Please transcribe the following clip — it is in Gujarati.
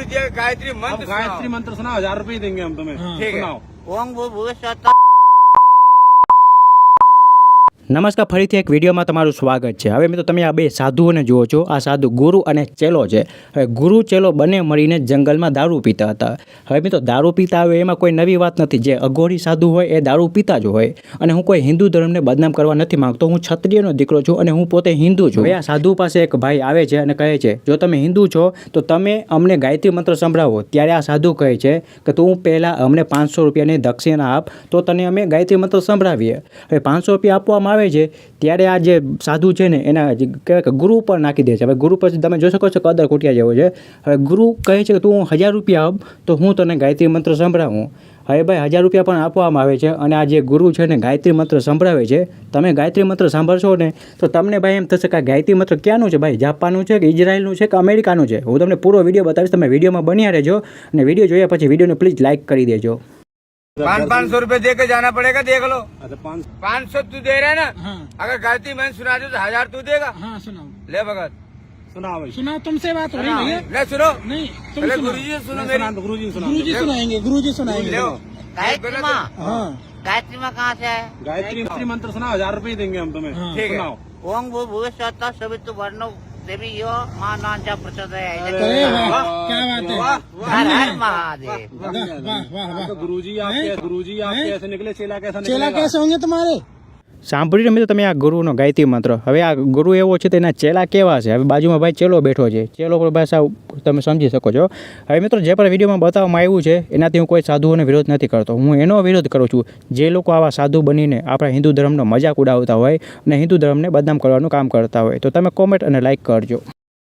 पूरी दिया गायत्री मंत्र गायत्री मंत्र सुना हजार रुपये देंगे हम तुम्हें ठीक है ओम वो भूत નમસ્કાર, ફરીથી એક વિડીયોમાં તમારું સ્વાગત છે. હવે મિત્રો, તમે આ બે સાધુઓને જુઓ છો. આ સાધુ ગુરુ અને ચેલો છે. હવે ગુરુ, ચેલો બંને મળીને જંગલમાં દારૂ પીતા હતા. હવે મિત્રો, દારૂ પીતા આવે એમાં કોઈ નવી વાત નથી. જે અઘોરી સાધુ હોય એ દારૂ પીતા જ હોય. અને હું કોઈ હિન્દુ ધર્મને બદનામ કરવા નથી માંગતો. હું ક્ષત્રિયનો દીકરો છું અને હું પોતે હિન્દુ છું. આ સાધુ પાસે એક ભાઈ આવે છે અને કહે છે, જો તમે હિન્દુ છો, તો તમે અમને ગાયત્રી મંત્ર સંભળાવો. ત્યારે આ સાધુ કહે છે કે, તું પહેલાં અમને પાંચસો રૂપિયાની દક્ષિણા આપ, તો તને અમે ગાયત્રી મંત્ર સંભળાવીએ. હવે પાંચસો રૂપિયા આપવામાં આવે છે, ત્યારે આ જે સાધુ છે ને, એના કહેવાય કે ગુરુ પર નાખી દે છે. હવે ગુરુ પછી તમે જોઈ શકો છો કદર ખૂટ્યા જેવો છે. હવે ગુરુ કહે છે કે, તું હજાર રૂપિયા આપ, તો હું તને ગાયત્રી મંત્ર સંભળાવું. હવે ભાઈ, હજાર રૂપિયા પણ આપવામાં આવે છે અને આ જે ગુરુ છે ને, ગાયત્રી મંત્ર સંભળાવે છે. તમે ગાયત્રી મંત્ર સાંભળશો ને, તો તમને ભાઈ એમ થશે કે ગાયત્રી મંત્ર ક્યાંનું છે ભાઈ? જાપાનનું છે કે ઇઝરાયલનું છે કે અમેરિકાનું છે? હું તમને પૂરો વીડિયો બતાવીશ, તમે વિડીયોમાં બન્યા રહેજો અને વીડિયો જોયા પછી વિડીયોને પ્લીઝ લાઇક કરી દેજો. तो पाँच पाँच सौ रूपए दे के जाना पड़ेगा देख लो। अच्छा, पाँच सौ तू दे रहे ना? हाँ। अगर गलती मैंने सुना दू तो हज़ार तू देगा। हाँ, ले भगत। सुना सुनाओ तुमसे बात हो रही है नहीं सुनो नहीं गुरु जी सुनो गुरु जी गुरु जी सुनाएँगे गुरु जी सुनाएँगे गायत्री माँ। हाँ। गायत्री माँ कहाँ से है गायत्री मंत्र सुना हज़ार रुपये देंगे हम तुम्हें। हाँ। ठीक है। ओम वो भूत सत्ता सभी तो वर्णो। યો મા નાંચા પ્રચોદયાય अरे वाह क्या बात है હર હર મહાદેવ वाह वाह वाह वाह तो गुरु जी आपके गुरु जी आपके ऐसे निकले चेला कैसा चेला निकलेगा कैसे होंगे तुम्हारे સાંભળ્યું તો તમે આ ગુરુનો ગાયતી માત્ર? હવે આ ગુરુ એવો છે તેના ચેલા કેવા છે? હવે બાજુમાં ભાઈ ચેલો બેઠો છે. ચેલો પર ભાષા તમે સમજી શકો છો. હવે મિત્રો જે પણ વિડીયોમાં બતાવવામાં આવ્યું છે, એનાથી હું કોઈ સાધુઓનો વિરોધ નથી કરતો. હું એનો વિરોધ કરું છું. જે લોકો આવા સાધુ બનીને આપણા હિન્દુ ધર્મનો મજાક ઉડાવતા હોય અને હિન્દુ ધર્મને બદનામ કરવાનું કામ કરતા હોય, તો તમે કોમેન્ટ અને લાઇક કરજો.